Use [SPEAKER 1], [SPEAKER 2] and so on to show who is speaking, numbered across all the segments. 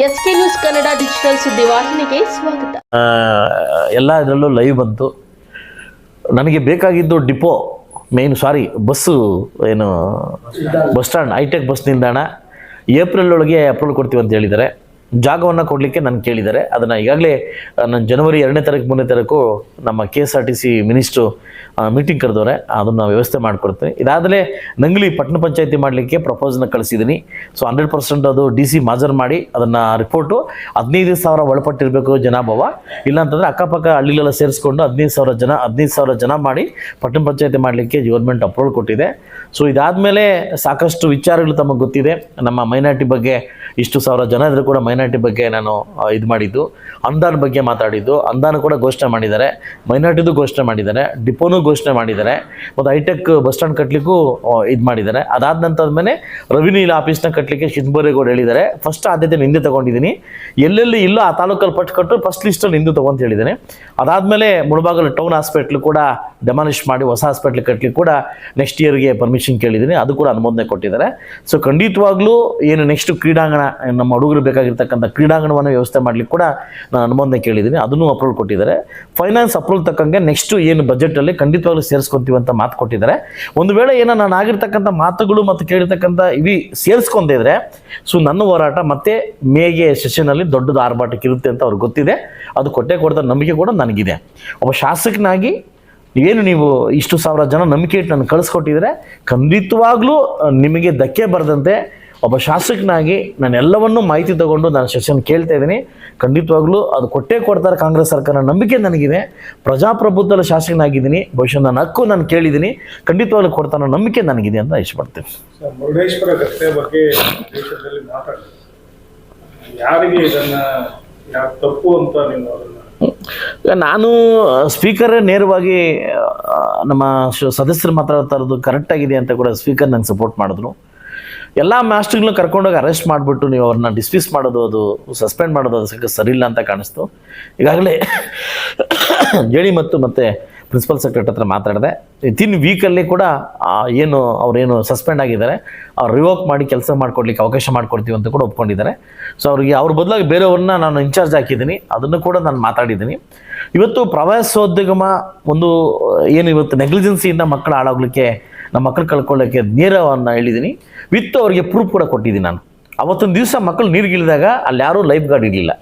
[SPEAKER 1] S K news Kannada digital ಸ್ವಾಗತ.
[SPEAKER 2] ಎಲ್ಲ ಇದರಲ್ಲೂ ಲೈವ್ ಬಂತು. ನನಗೆ ಬೇಕಾಗಿದ್ದು ಡಿಪೋ ಮೇನ್ ಸಾರಿ ಬಸ್ಸು ಏನು ಬಸ್ ಸ್ಟ್ಯಾಂಡ್ ಹೈಟೆಕ್ ಬಸ್ ನಿಲ್ದಾಣ. ಏಪ್ರಿಲ್ ಒಳಗೆ ಅಪ್ರೂವಲ್ ಕೊಡ್ತೀವಿ ಅಂತ ಹೇಳಿದ್ದಾರೆ. ಜಾಗವನ್ನು ಕೊಡಲಿಕ್ಕೆ ನಾನು ಕೇಳಿದ್ದಾರೆ. ಅದನ್ನು ಈಗಾಗಲೇ ನಾನು ಜನವರಿ ಎರಡನೇ ತಾರೀಕು ಮೂರನೇ ತಾರೀಕು ನಮ್ಮ K S R T C minister meeting ಕರೆದವ್ರೆ, ಅದನ್ನು ವ್ಯವಸ್ಥೆ ಮಾಡಿಕೊಡ್ತೀನಿ. ಇದಾದಲೇ ನಂಗ್ಲಿ ಪಟ್ಟಣ ಪಂಚಾಯತಿ ಮಾಡಲಿಕ್ಕೆ ಪ್ರಪೋಸನ್ನ ಕಳಿಸಿದ್ದೀನಿ ಸೊ ಹಂಡ್ರೆಡ್ ಪರ್ಸೆಂಟ್ ಅದು ಡಿ ಸಿ ಮಾಜರ್ ಮಾಡಿ ಅದನ್ನು ರಿಪೋರ್ಟು ಹದಿನೈದು ಸಾವಿರ ಒಳಪಟ್ಟಿರಬೇಕು ಜನಾಭವ. ಇಲ್ಲಾಂತಂದರೆ ಅಕ್ಕಪಕ್ಕ ಹಳ್ಳಿಲೆಲ್ಲ ಸೇರಿಸ್ಕೊಂಡು ಹದಿನೈದು ಸಾವಿರ ಜನ, ಹದಿನೈದು ಸಾವಿರ ಜನ ಮಾಡಿ ಪಟ್ಟಣ ಪಂಚಾಯತಿ ಮಾಡಲಿಕ್ಕೆ ಗೌರ್ಮೆಂಟ್ ಅಪ್ರೂವಲ್ ಕೊಟ್ಟಿದೆ. ಸೊ ಇದಾದಮೇಲೆ ಸಾಕಷ್ಟು ವಿಚಾರಗಳು ತಮಗೆ ಗೊತ್ತಿದೆ. ನಮ್ಮ ಮೈನಾರಿಟಿ ಬಗ್ಗೆ ಇಷ್ಟು ಸಾವಿರ ಜನ ಇದ್ರೂ ಕೂಡ ಮೈನಾರಿಟಿ ಬಗ್ಗೆ ನಾನು ಇದು ಮಾಡಿದ್ದು. ಅನುದಾನ ಬಗ್ಗೆ ಮಾತಾಡಿದ್ದು. ಅನುದಾನ ಕೂಡ ಘೋಷಣೆ ಮಾಡಿದ್ದಾರೆ. ಮೈನಾರಿಟಿದು ಘೋಷಣೆ ಮಾಡಿದ್ದಾರೆ. ಡಿಪೋನೂ ಘೋಷಣೆ ಮಾಡಿದ್ದಾರೆ. ಮತ್ತು ಹೈಟೆಕ್ ಬಸ್ ಸ್ಟ್ಯಾಂಡ್ ಕಟ್ಟಲಿಕ್ಕೂ ಇದು ಮಾಡಿದ್ದಾರೆ. ಅದಾದ ನಂತರ ಮೇಲೆ ರೆವಿನ್ಯೂ ಇಲ್ಲ ಆಫೀಸ್ನ ಕಟ್ಟಲಿಕ್ಕೆ ಶಿವಬೋರೇಗೌಡ ಹೇಳಿದ್ದಾರೆ. ಫಸ್ಟ್ ಆದ್ಯತೆ ಹಿಂದೆ ತೊಗೊಂಡಿದ್ದೀನಿ. ಎಲ್ಲೆಲ್ಲಿ ಇಲ್ಲೋ ಆ ತಾಲೂಕಲ್ಲಿ ಪಟ್ಟು ಕಟ್ಟು ಫಸ್ಟ್ ಲಿಸ್ಟಲ್ಲಿ ಹಿಂದೆ ತೊಗೊಂತ ಹೇಳಿದ್ದೇನೆ. ಅದಾದಮೇಲೆ ಮುಳಬಾಗಲು ಟೌನ್ ಹಾಸ್ಪಿಟ್ಲು ಕೂಡ ಡೆಮಾಲಿಷ್ ಮಾಡಿ ಹೊಸ ಹಾಸ್ಪಿಟ್ಲ್ ಕಟ್ಟಲಿಕ್ಕೆ ಕೂಡ ನೆಕ್ಸ್ಟ್ ಇಯರ್ಗೆ ಪರ್ಮಿಷನ್ ಕೇಳಿದ್ದೀನಿ. ಅದು ಕೂಡ ಅನುಮೋದನೆ ಕೊಟ್ಟಿದ್ದಾರೆ. ಸೊ ಖಂಡಿತವಾಗ್ಲೂ ಏನು ನೆಕ್ಸ್ಟ್ ಕ್ರೀಡಾಂಗಣ, ನಮ್ಮ ಹುಡುಗರು ಬೇಕಾಗಿರ್ತಕ್ಕಂಥ ಕ್ರೀಡಾಂಗಣವನ್ನು ವ್ಯವಸ್ಥೆ ಮಾಡಲಿಕ್ಕೆ ಕೂಡ ನಾನು ಅನುಮೋದನೆ ಕೇಳಿದ್ದೀನಿ. ಅದನ್ನು ಅಪ್ರೂವಲ್ ಕೊಟ್ಟಿದ್ದಾರೆ. ಫೈನಾನ್ಸ್ ಅಪ್ರೂವಲ್ ತಕ್ಕಂಗೆ ನೆಕ್ಸ್ಟ್ ಏನು ಬಜೆಟಲ್ಲಿ ಖಂಡಿತವಾಗ್ಲೂ ಸೇರಿಸ್ಕೊತೀವಿ ಅಂತ ಮಾತು ಕೊಟ್ಟಿದ್ದಾರೆ. ಒಂದು ವೇಳೆ ಏನೋ ನಾನು ಆಗಿರ್ತಕ್ಕಂಥ ಮಾತುಗಳು ಮತ್ತು ಕೇಳಿರ್ತಕ್ಕಂಥ ಇವಿ ಸೇರಿಸ್ಕೊಂಡಿದ್ರೆ ಸೊ ನನ್ನ ಹೋರಾಟ ಮತ್ತೆ ಮೇಗೆ ಸೆಷನಲ್ಲಿ ದೊಡ್ಡದು ಆರ್ಭಾಟಕ್ಕೆ ಇರುತ್ತೆ ಅಂತ ಅವ್ರಿಗೆ ಗೊತ್ತಿದೆ. ಅದು ಕೊಟ್ಟೆ ಕೊಡದ ನಂಬಿಕೆ ಕೂಡ ನನಗಿದೆ. ಒಬ್ಬ ಶಾಸಕನಾಗಿ ಏನು ನೀವು ಇಷ್ಟು ಸಾವಿರ ಜನ ನಂಬಿಕೆ ಇಟ್ಟು ನಾನು ಕಳಿಸ್ಕೊಟ್ಟಿದ್ರೆ ಖಂಡಿತವಾಗ್ಲೂ ನಿಮಗೆ ಧಕ್ಕೆ ಬರದಂತೆ ಒಬ್ಬ ಶಾಸಕನಾಗಿ ನಾನು ಎಲ್ಲವನ್ನೂ ಮಾಹಿತಿ ತಗೊಂಡು ನಾನು ಸೆಷನ್ ಕೇಳ್ತಾ ಇದ್ದೀನಿ. ಖಂಡಿತವಾಗ್ಲೂ ಅದು ಕೊಟ್ಟೇ ಕೊಡ್ತಾರೆ ಕಾಂಗ್ರೆಸ್ ಸರ್ಕಾರ. ನಂಬಿಕೆ ನನಗಿದೆ. ಪ್ರಜಾಪ್ರಭುತ್ವದ ಶಾಸಕನಾಗಿದ್ದೀನಿ. ಬಹುಶಃ ನನ್ನ ಹಕ್ಕು ನಾನು ಕೇಳಿದ್ದೀನಿ. ಖಂಡಿತವಾಗ್ಲೂ ಕೊಡ್ತಾನೋ ನಂಬಿಕೆ ನನಗಿದೆ ಅಂತ ಇಷ್ಟಪಡ್ತೀನಿ.
[SPEAKER 3] ಮುರುಡೇಶ್ವರ ಬಗ್ಗೆ ದೇಶದಲ್ಲಿ ಯಾರಿಗೆ ಇದನ್ನ ತಪ್ಪು ಅಂತ ನೀವು
[SPEAKER 2] ನಾನು ಸ್ಪೀಕರ್ ನೇರವಾಗಿ ನಮ್ಮ ಸದಸ್ಯರು ಮಾತಾಡ್ತಾ ಇರೋದು ಕರೆಕ್ಟಾಗಿದೆ ಅಂತ ಕೂಡ ಸ್ಪೀಕರ್ ನಂಗೆ ಸಪೋರ್ಟ್ ಮಾಡಿದ್ರು. ಎಲ್ಲ ಮಾಸ್ಟರ್ಗಳನ್ನ ಕರ್ಕೊಂಡೋಗಿ ಅರೆಸ್ಟ್ ಮಾಡಿಬಿಟ್ಟು ನೀವು ಅವ್ರನ್ನ ಡಿಸ್ಮಿಸ್ ಮಾಡೋದು, ಅದು ಸಸ್ಪೆಂಡ್ ಮಾಡೋದು, ಅದು ಸರಿಯಿಲ್ಲ ಸರಿ ಇಲ್ಲ ಅಂತ ಕಾಣಿಸ್ತು. ಈಗಾಗಲೇ ಜೇಡಿ ಮತ್ತು ಮತ್ತೆ ಪ್ರಿನ್ಸಿಪಲ್ ಸೆಕ್ರೆಟರಿ ಹತ್ರ ಮಾತಾಡಿದೆ. ವಿತಿನ್ ವೀಕಲ್ಲಿ ಕೂಡ ಏನು, ಅವರೇನು ಸಸ್ಪೆಂಡ್ ಆಗಿದ್ದಾರೆ. ಅವ್ರು ರಿವೋಕ್ ಮಾಡಿ ಕೆಲಸ ಮಾಡಿಕೊಡ್ಲಿಕ್ಕೆ ಅವಕಾಶ ಮಾಡಿಕೊಡ್ತೀವಿ ಅಂತ ಕೂಡ ಒಪ್ಕೊಂಡಿದ್ದಾರೆ. ಸೊ ಅವ್ರಿಗೆ ಅವ್ರ ಬದಲಾಗಿ ಬೇರೆಯವ್ರನ್ನ ನಾನು ಇನ್ಚಾರ್ಜ್ ಹಾಕಿದ್ದೀನಿ. ಅದನ್ನು ಕೂಡ ನಾನು ಮಾತಾಡಿದ್ದೀನಿ. ಇವತ್ತು ಪ್ರವಾಸೋದ್ಯಮ ಒಂದು, ಏನು ಇವತ್ತು ನೆಗ್ಲಿಜೆನ್ಸಿಯಿಂದ ಮಕ್ಕಳು ಹಾಳಾಗ್ಲಿಕ್ಕೆ ನಮ್ಮ ಮಕ್ಕಳು ಕಳ್ಕೊಳ್ಳೋಕ್ಕೆ ನೇರವನ್ನು ಹೇಳಿದ್ದೀನಿ ವಿತ್ ಅವರಿಗೆ ಪ್ರೂಫ್ ಕೂಡ ಕೊಟ್ಟಿದ್ದೀನಿ ನಾನು. ಅವತ್ತೊಂದು ದಿವಸ ಮಕ್ಕಳು ನೀರಿಗಿಳಿದಾಗ ಅಲ್ಲಿ ಯಾರೂ ಲೈಫ್ ಗಾರ್ಡ್ ಇರಲಿಲ್ಲ.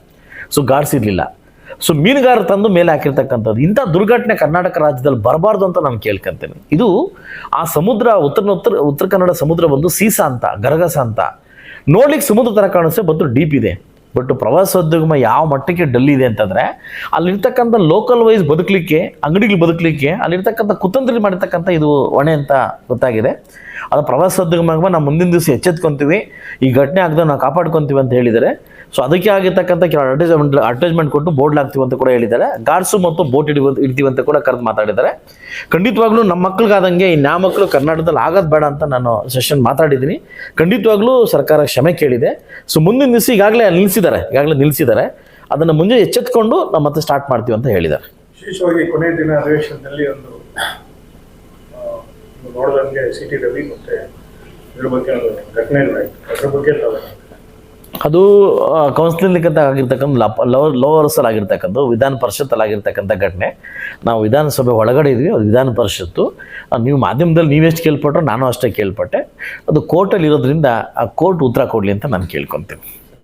[SPEAKER 2] ಸೊ ಗಾರ್ಡ್ಸ್ ಇರಲಿಲ್ಲ. ಸೊ ಮೀನುಗಾರರು ತಂದು ಮೇಲೆ ಹಾಕಿರ್ತಕ್ಕಂಥದ್ದು. ಇಂಥ ದುರ್ಘಟನೆ ಕರ್ನಾಟಕ ರಾಜ್ಯದಲ್ಲಿ ಬರಬಾರ್ದು ಅಂತ ನಾನು ಕೇಳ್ಕೊಂತೇನೆ. ಇದು ಆ ಸಮುದ್ರ, ಉತ್ತರ ಉತ್ತರ ಉತ್ತರ ಕನ್ನಡ ಸಮುದ್ರ ಬಂದು ಸೀಸಾ ಅಂತ, ಗರಗಸ ಅಂತ. ನೋಡ್ಲಿಕ್ಕೆ ಸಮುದ್ರ ಥರ ಕಾಣಿಸ್ತೇ ಬಂದು ಡೀಪ್ ಇದೆ. ಬಟ್ ಪ್ರವಾಸೋದ್ಯಮ ಯಾವ ಮಟ್ಟಕ್ಕೆ ಡಲ್ ಇದೆ ಅಂತಂದರೆ, ಅಲ್ಲಿರ್ತಕ್ಕಂಥ ಲೋಕಲ್ ವೈಸ್ ಬದುಕಲಿಕ್ಕೆ, ಅಂಗಡಿಗಳು ಬದುಕಲಿಕ್ಕೆ, ಅಲ್ಲಿರ್ತಕ್ಕಂಥ ಕುತಂತ್ರಿ ಮಾಡಿರ್ತಕ್ಕಂಥ ಇದು ಹೊಣೆ ಅಂತ ಗೊತ್ತಾಗಿದೆ. ಅದು ಪ್ರವಾಸೋದ್ಯಮ ನಾವು ಮುಂದಿನ ದಿವಸ ಎಚ್ಚೆತ್ಕೊಂತೀವಿ. ಈ ಘಟನೆ ಆಗದೆ ನಾವು ಕಾಪಾಡ್ಕೊತೀವಿ ಅಂತ ಹೇಳಿದ್ದಾರೆ. ಸೊ ಅದಕ್ಕೆ ಆಗಿರ್ತಕ್ಕಂಥ ಕೆಲವು ಅಡ್ವರ್ಟೈಸ್ಮೆಂಟ್ ಅಡ್ವರ್ಟೈಸ್ಮೆಂಟ್ ಕೊಟ್ಟು ಬೋರ್ಡ್ ಹಾಕ್ತೀವಿ ಅಂತ ಕೂಡ ಹೇಳಿದ್ದಾರೆ. ಗಾರ್ಸು ಮತ್ತು ಬೋಟ್ ಹಿಡಿವ ಇಡ್ತೀವಿ ಅಂತ ಕೂಡ ಕರೆದು ಮಾತಾಡಿದ್ದಾರೆ. ಖಂಡಿತವಾಗ್ಲೂ ನಮ್ಮ ಮಕ್ಳಿಗಾದಂಗೆ ಈ ಮಕ್ಕಳು ಕರ್ನಾಟಕದಲ್ಲಿ ಆಗೋದು ಬೇಡ ಅಂತ ನಾನು ಸೆಷನ್ ಮಾತಾಡಿದ್ದೀನಿ. ಖಂಡಿತವಾಗ್ಲೂ ಸರ್ಕಾರ ಕ್ಷಮೆ ಕೇಳಿದೆ. ಸೊ ಮುಂದಿನ ದಿವಸ ಈಗಾಗಲೇ ನಿಲ್ಲಿಸಿದ್ದಾರೆ ಈಗಾಗಲೇ ನಿಲ್ಲಿಸಿದ್ದಾರೆ ಅದನ್ನು ಮುಂಜೆ ಎಚ್ಚೆತ್ಕೊಂಡು ನಾವು ಮತ್ತೆ ಸ್ಟಾರ್ಟ್ ಮಾಡ್ತೀವಿ ಅಂತ ಹೇಳಿದ್ದಾರೆ.
[SPEAKER 3] ವಿಶೇಷವಾಗಿ ಕೊನೆ ದಿನ ಅಧಿವೇಶನದಲ್ಲಿ ಒಂದು ನೋಡಿದಂಗೆ ಸಿ ಟಿ ರವಿ ಇದ್ರ ಬಗ್ಗೆ ಘಟನೆ ಅದ್ರ ಬಗ್ಗೆ
[SPEAKER 2] ಅದು ಕೌನ್ಸಿಲಿಂಗ್ ಅಂತ ಆಗಿರ್ತಕ್ಕಂಥ ಲೋವರ್ ಲೋವರ್ಸಲ್ಲಿ ಆಗಿರ್ತಕ್ಕಂಥ ವಿಧಾನ ಪರಿಷತ್ತಲ್ಲಿ ಆಗಿರ್ತಕ್ಕಂಥ ಘಟನೆ. ನಾವು ವಿಧಾನಸಭೆ ಒಳಗಡೆ ಇದ್ವಿ, ಅದು ವಿಧಾನ ಪರಿಷತ್ತು. ನೀವು ಮಾಧ್ಯಮದಲ್ಲಿ ನೀವೆಷ್ಟು ಕೇಳ್ಪಟ್ರೋ ನಾನು ಅಷ್ಟೇ ಕೇಳ್ಪಟ್ಟೆ. ಅದು ಕೋರ್ಟಲ್ಲಿ ಇರೋದ್ರಿಂದ ಆ ಕೋರ್ಟ್ ಉತ್ತರ ಕೊಡಲಿ ಅಂತ ನಾನು ಕೇಳ್ಕೊತೀನಿ.